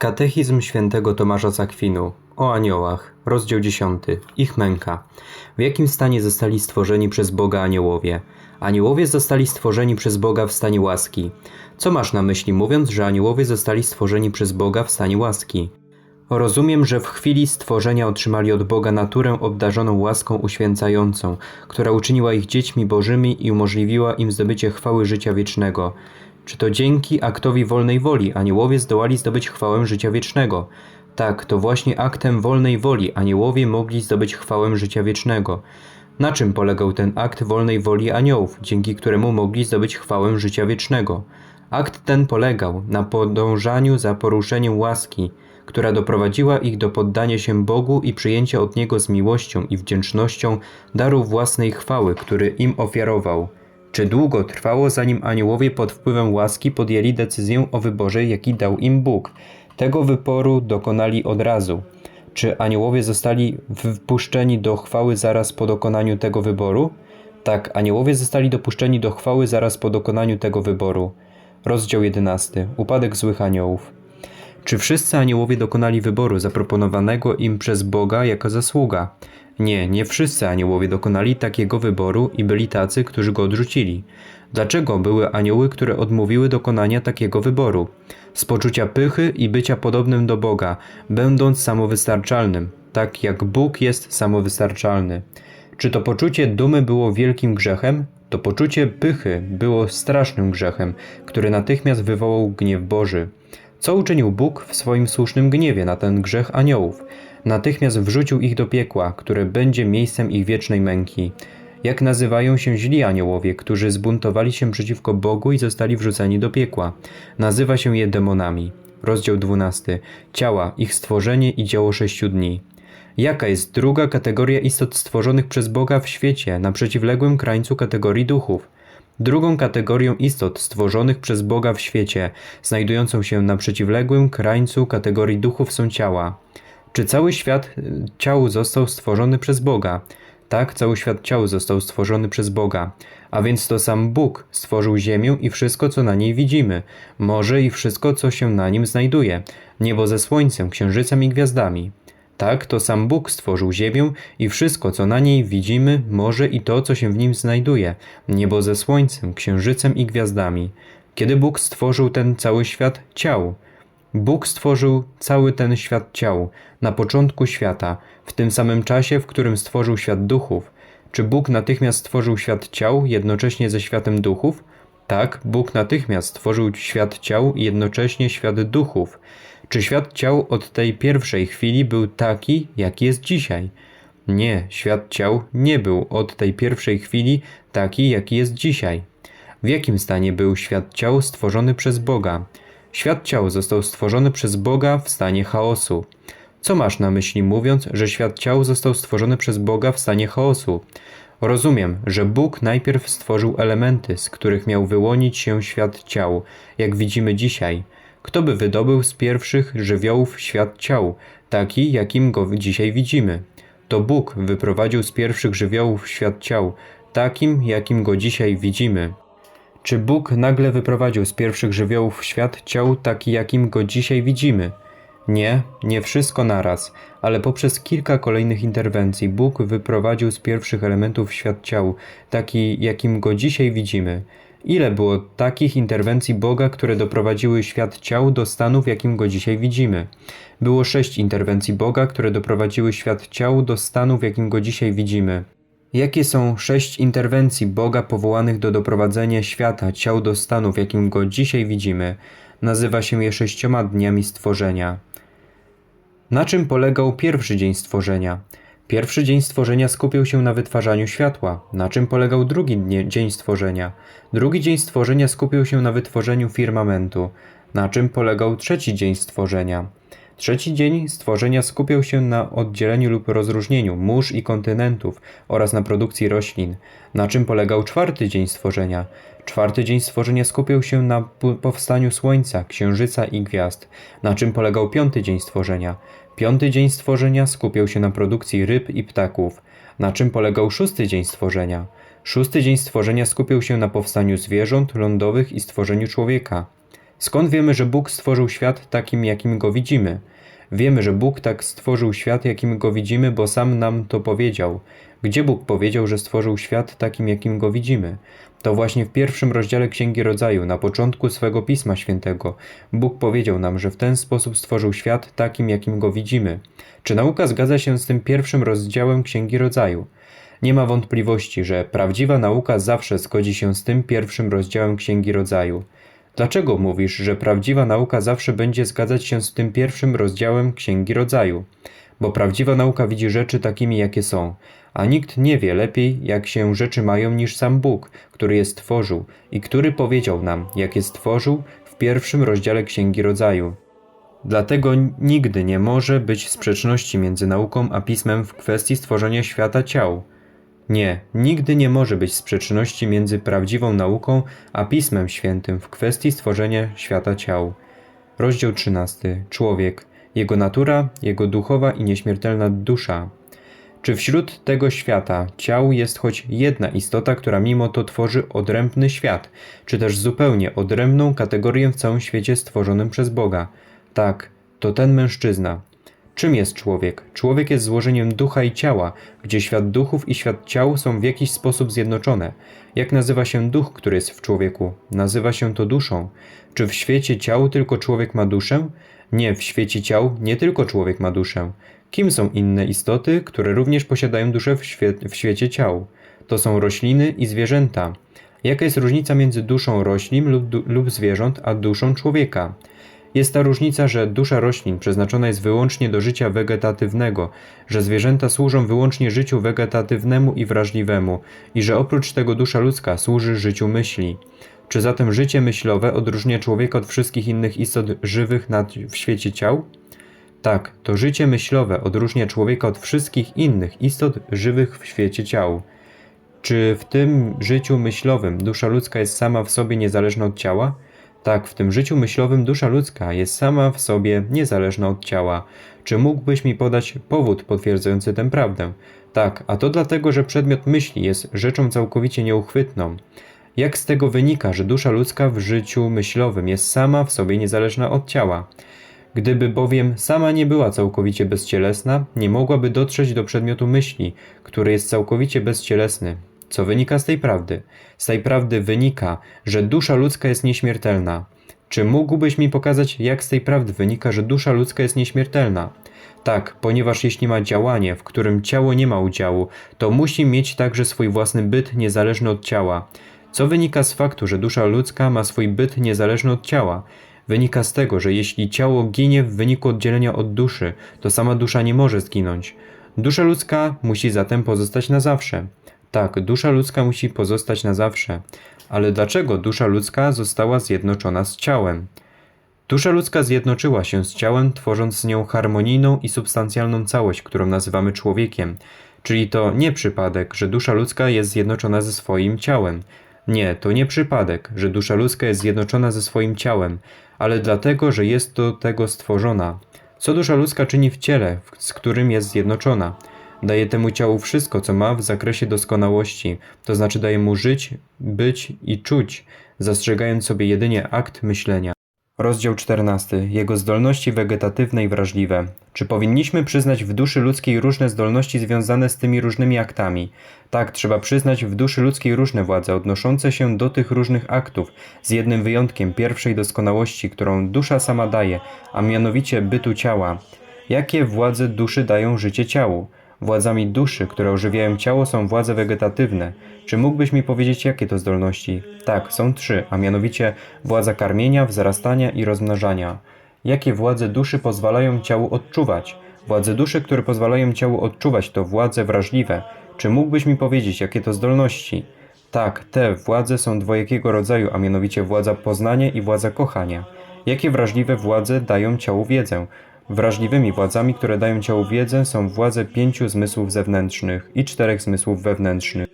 Katechizm świętego Tomasza z o aniołach, rozdział 10. Ich męka. W jakim stanie zostali stworzeni przez Boga aniołowie? Aniołowie zostali stworzeni przez Boga w stanie łaski. Co masz na myśli mówiąc, że aniołowie zostali stworzeni przez Boga w stanie łaski? Rozumiem, że w chwili stworzenia otrzymali od Boga naturę obdarzoną łaską uświęcającą, która uczyniła ich dziećmi bożymi i umożliwiła im zdobycie chwały życia wiecznego. Czy to dzięki aktowi wolnej woli aniołowie zdołali zdobyć chwałę życia wiecznego? Tak, to właśnie aktem wolnej woli aniołowie mogli zdobyć chwałę życia wiecznego. Na czym polegał ten akt wolnej woli aniołów, dzięki któremu mogli zdobyć chwałę życia wiecznego? Akt ten polegał na podążaniu za poruszeniem łaski, która doprowadziła ich do poddania się Bogu i przyjęcia od Niego z miłością i wdzięcznością daru własnej chwały, który im ofiarował. Czy długo trwało, zanim aniołowie pod wpływem łaski podjęli decyzję o wyborze, jaki dał im Bóg? Tego wyboru dokonali od razu. Czy aniołowie zostali wpuszczeni do chwały zaraz po dokonaniu tego wyboru? Tak, aniołowie zostali dopuszczeni do chwały zaraz po dokonaniu tego wyboru. Rozdział 11. Upadek złych aniołów. Czy wszyscy aniołowie dokonali wyboru zaproponowanego im przez Boga jako zasługa? Nie, nie wszyscy aniołowie dokonali takiego wyboru i byli tacy, którzy go odrzucili. Dlaczego były anioły, które odmówiły dokonania takiego wyboru? Z poczucia pychy i bycia podobnym do Boga, będąc samowystarczalnym, tak jak Bóg jest samowystarczalny. Czy to poczucie dumy było wielkim grzechem? To poczucie pychy było strasznym grzechem, który natychmiast wywołał gniew Boży. Co uczynił Bóg w swoim słusznym gniewie na ten grzech aniołów? Natychmiast wrzucił ich do piekła, które będzie miejscem ich wiecznej męki. Jak nazywają się źli aniołowie, którzy zbuntowali się przeciwko Bogu i zostali wrzuceni do piekła? Nazywa się je demonami. Rozdział 12. Ciała, ich stworzenie i dzieło sześciu dni. Jaka jest druga kategoria istot stworzonych przez Boga w świecie, na przeciwległym krańcu kategorii duchów? Drugą kategorią istot stworzonych przez Boga w świecie, znajdującą się na przeciwległym krańcu kategorii duchów są ciała. Czy cały świat y, ciał został stworzony przez Boga? Tak, cały świat ciał został stworzony przez Boga. A więc to sam Bóg stworzył ziemię i wszystko, co na niej widzimy, morze i wszystko, co się na nim znajduje, niebo ze słońcem, księżycem i gwiazdami. Tak, to sam Bóg stworzył ziemię i wszystko, co na niej widzimy, morze i to, co się w nim znajduje, niebo ze słońcem, księżycem i gwiazdami. Kiedy Bóg stworzył ten cały świat ciał, Bóg stworzył cały ten świat ciał, na początku świata, w tym samym czasie, w którym stworzył świat duchów. Czy Bóg natychmiast stworzył świat ciał jednocześnie ze światem duchów? Tak, Bóg natychmiast stworzył świat ciał i jednocześnie świat duchów. Czy świat ciał od tej pierwszej chwili był taki, jaki jest dzisiaj? Nie, świat ciał nie był od tej pierwszej chwili taki, jaki jest dzisiaj. W jakim stanie był świat ciał stworzony przez Boga? Świat ciał został stworzony przez Boga w stanie chaosu. Co masz na myśli mówiąc, że świat ciał został stworzony przez Boga w stanie chaosu? Rozumiem, że Bóg najpierw stworzył elementy, z których miał wyłonić się świat ciał, jak widzimy dzisiaj. Kto by wydobył z pierwszych żywiołów świat ciał, taki jakim go dzisiaj widzimy? To Bóg wyprowadził z pierwszych żywiołów świat ciał, takim jakim go dzisiaj widzimy. Czy Bóg nagle wyprowadził z pierwszych żywiołów świat ciał taki, jakim go dzisiaj widzimy? Nie, nie wszystko naraz, ale poprzez kilka kolejnych interwencji Bóg wyprowadził z pierwszych elementów świat ciał, taki, jakim go dzisiaj widzimy. Ile było takich interwencji Boga, które doprowadziły świat ciał do stanu, w jakim go dzisiaj widzimy? Było sześć interwencji Boga, które doprowadziły świat ciał do stanu, w jakim go dzisiaj widzimy. Jakie są sześć interwencji Boga powołanych do doprowadzenia świata ciał do stanu, w jakim go dzisiaj widzimy? Nazywa się je sześcioma dniami stworzenia. Na czym polegał pierwszy dzień stworzenia? Pierwszy dzień stworzenia skupił się na wytwarzaniu światła. Na czym polegał drugi dzień stworzenia? Drugi dzień stworzenia skupił się na wytworzeniu firmamentu. Na czym polegał trzeci dzień stworzenia? Trzeci dzień stworzenia skupiał się na oddzieleniu lub rozróżnieniu mórz i kontynentów oraz na produkcji roślin. Na czym polegał czwarty dzień stworzenia? Czwarty dzień stworzenia skupiał się na powstaniu Słońca, Księżyca i gwiazd. Na czym polegał piąty dzień stworzenia? Piąty dzień stworzenia skupiał się na produkcji ryb i ptaków. Na czym polegał szósty dzień stworzenia? Szósty dzień stworzenia skupiał się na powstaniu zwierząt lądowych i stworzeniu człowieka. Skąd wiemy, że Bóg stworzył świat takim, jakim go widzimy? Wiemy, że Bóg tak stworzył świat, jakim go widzimy, bo sam nam to powiedział. Gdzie Bóg powiedział, że stworzył świat takim, jakim go widzimy? To właśnie w pierwszym rozdziale Księgi Rodzaju, na początku swego Pisma Świętego, Bóg powiedział nam, że w ten sposób stworzył świat takim, jakim go widzimy. Czy nauka zgadza się z tym pierwszym rozdziałem Księgi Rodzaju? Nie ma wątpliwości, że prawdziwa nauka zawsze zgodzi się z tym pierwszym rozdziałem Księgi Rodzaju. Dlaczego mówisz, że prawdziwa nauka zawsze będzie zgadzać się z tym pierwszym rozdziałem Księgi Rodzaju? Bo prawdziwa nauka widzi rzeczy takimi, jakie są, a nikt nie wie lepiej, jak się rzeczy mają niż sam Bóg, który je stworzył i który powiedział nam, jak je stworzył w pierwszym rozdziale Księgi Rodzaju. Dlatego nigdy nie może być sprzeczności między nauką a pismem w kwestii stworzenia świata ciał. Nie, nigdy nie może być sprzeczności między prawdziwą nauką a Pismem Świętym w kwestii stworzenia świata ciał. Rozdział 13. Człowiek, jego natura, jego duchowa i nieśmiertelna dusza. Czy wśród tego świata ciał jest choć jedna istota, która mimo to tworzy odrębny świat, czy też zupełnie odrębną kategorię w całym świecie stworzonym przez Boga? Tak, to ten mężczyzna. Czym jest człowiek? Człowiek jest złożeniem ducha i ciała, gdzie świat duchów i świat ciał są w jakiś sposób zjednoczone. Jak nazywa się duch, który jest w człowieku? Nazywa się to duszą. Czy w świecie ciał tylko człowiek ma duszę? Nie, w świecie ciał nie tylko człowiek ma duszę. Kim są inne istoty, które również posiadają duszę w, świe w świecie ciał? To są rośliny i zwierzęta. Jaka jest różnica między duszą roślin lub, lub zwierząt, a duszą człowieka? Jest ta różnica, że dusza roślin przeznaczona jest wyłącznie do życia wegetatywnego, że zwierzęta służą wyłącznie życiu wegetatywnemu i wrażliwemu i że oprócz tego dusza ludzka służy życiu myśli. Czy zatem życie myślowe odróżnia człowieka od wszystkich innych istot żywych w świecie ciał? Tak, to życie myślowe odróżnia człowieka od wszystkich innych istot żywych w świecie ciał. Czy w tym życiu myślowym dusza ludzka jest sama w sobie niezależna od ciała? Tak, w tym życiu myślowym dusza ludzka jest sama w sobie niezależna od ciała. Czy mógłbyś mi podać powód potwierdzający tę prawdę? Tak, a to dlatego, że przedmiot myśli jest rzeczą całkowicie nieuchwytną. Jak z tego wynika, że dusza ludzka w życiu myślowym jest sama w sobie niezależna od ciała? Gdyby bowiem sama nie była całkowicie bezcielesna, nie mogłaby dotrzeć do przedmiotu myśli, który jest całkowicie bezcielesny. Co wynika z tej prawdy? Z tej prawdy wynika, że dusza ludzka jest nieśmiertelna. Czy mógłbyś mi pokazać, jak z tej prawdy wynika, że dusza ludzka jest nieśmiertelna? Tak, ponieważ jeśli ma działanie, w którym ciało nie ma udziału, to musi mieć także swój własny byt niezależny od ciała. Co wynika z faktu, że dusza ludzka ma swój byt niezależny od ciała? Wynika z tego, że jeśli ciało ginie w wyniku oddzielenia od duszy, to sama dusza nie może zginąć. Dusza ludzka musi zatem pozostać na zawsze. Tak, dusza ludzka musi pozostać na zawsze. Ale dlaczego dusza ludzka została zjednoczona z ciałem? Dusza ludzka zjednoczyła się z ciałem, tworząc z nią harmonijną i substancjalną całość, którą nazywamy człowiekiem. Czyli to nie przypadek, że dusza ludzka jest zjednoczona ze swoim ciałem. Nie, to nie przypadek, że dusza ludzka jest zjednoczona ze swoim ciałem, ale dlatego, że jest do tego stworzona. Co dusza ludzka czyni w ciele, z którym jest zjednoczona? Daje temu ciału wszystko, co ma w zakresie doskonałości, to znaczy daje mu żyć, być i czuć, zastrzegając sobie jedynie akt myślenia. Rozdział 14. Jego zdolności wegetatywne i wrażliwe. Czy powinniśmy przyznać w duszy ludzkiej różne zdolności związane z tymi różnymi aktami? Tak, trzeba przyznać w duszy ludzkiej różne władze odnoszące się do tych różnych aktów, z jednym wyjątkiem pierwszej doskonałości, którą dusza sama daje, a mianowicie bytu ciała. Jakie władze duszy dają życie ciału? Władzami duszy, które ożywiają ciało, są władze wegetatywne. Czy mógłbyś mi powiedzieć, jakie to zdolności? Tak, są trzy, a mianowicie władza karmienia, wzrastania i rozmnażania. Jakie władze duszy pozwalają ciału odczuwać? Władze duszy, które pozwalają ciału odczuwać, to władze wrażliwe. Czy mógłbyś mi powiedzieć, jakie to zdolności? Tak, te władze są dwojakiego rodzaju, a mianowicie władza poznania i władza kochania. Jakie wrażliwe władze dają ciału wiedzę? Wrażliwymi władzami, które dają ciału wiedzę, są władze pięciu zmysłów zewnętrznych i czterech zmysłów wewnętrznych.